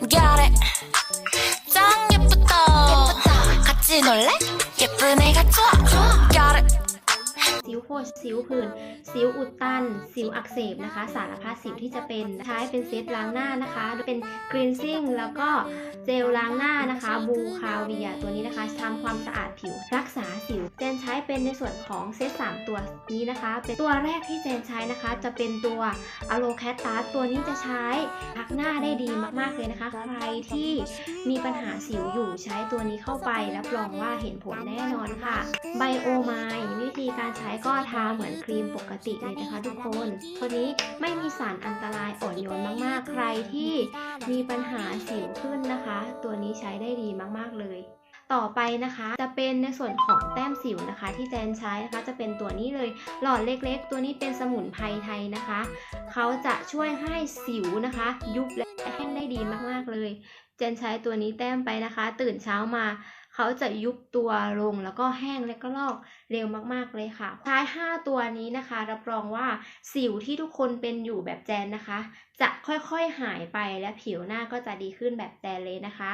Got it 짱 예쁘다 같이 놀래? 예쁜 애가 좋아 Got it สิวโพดสิวผื่นสิวอุดตัน สิวอักเสบนะคะ สารพัดสิวที่จะเป็นใช้เป็นเซตล้างหน้านะคะโดยเป็นกรีนซิ่งแล้วก็เจลล้างหน้านะคะบูคาเวียตัวนี้นะคะทำความสะอาดผิว รักษา สิวเจนใช้เป็นในส่วนของเซต3ตัวนี้นะคะ เป็นตัวแรกที่เจนใช้นะคะ จะเป็นตัวอะโลแคตตาตัวนี้จะใช้พักหน้าได้ดีมากๆเลยนะคะ ใครที่มีปัญหาสิวอยู่ใช้ตัวนี้เข้าไปรับรองว่าเห็นผลแน่นอนค่ะไบโอไมวิธีการใช้ก็ทาเหมือนครีมปกติเลยนะคะทุกคนตัวนี้ไม่มีสารอันตรายอ่อนโยนมากๆ ใครที่มีปัญหาสิวขึ้นนะคะ ตัวนี้ใช้ได้ดีมากๆเลย ต่อไปนะคะ จะเป็นในส่วนของแต้มสิวนะคะ ที่แจนใช้นะคะจะเป็นตัวนี้เลยหลอดเล็กๆ ตัวนี้เป็นสมุนไพรไทยนะคะ เขาจะช่วยให้สิวนะคะ ยุบและแห้งได้ดีมากๆเลย เจนใช้ตัวนี้แต้มไปนะคะ ตื่นเช้ามาเขาจะยุบตัวลงแล้วก็แห้งและก็ลอกเร็วมากๆเลยค่ะ ใช้ 5 ตัวนี้นะคะ รับรองว่าสิวที่ทุกคนเป็นอยู่แบบแจนนะคะ จะค่อยๆหายไปและผิวหน้าก็จะดีขึ้นแบบแจนเลยนะคะ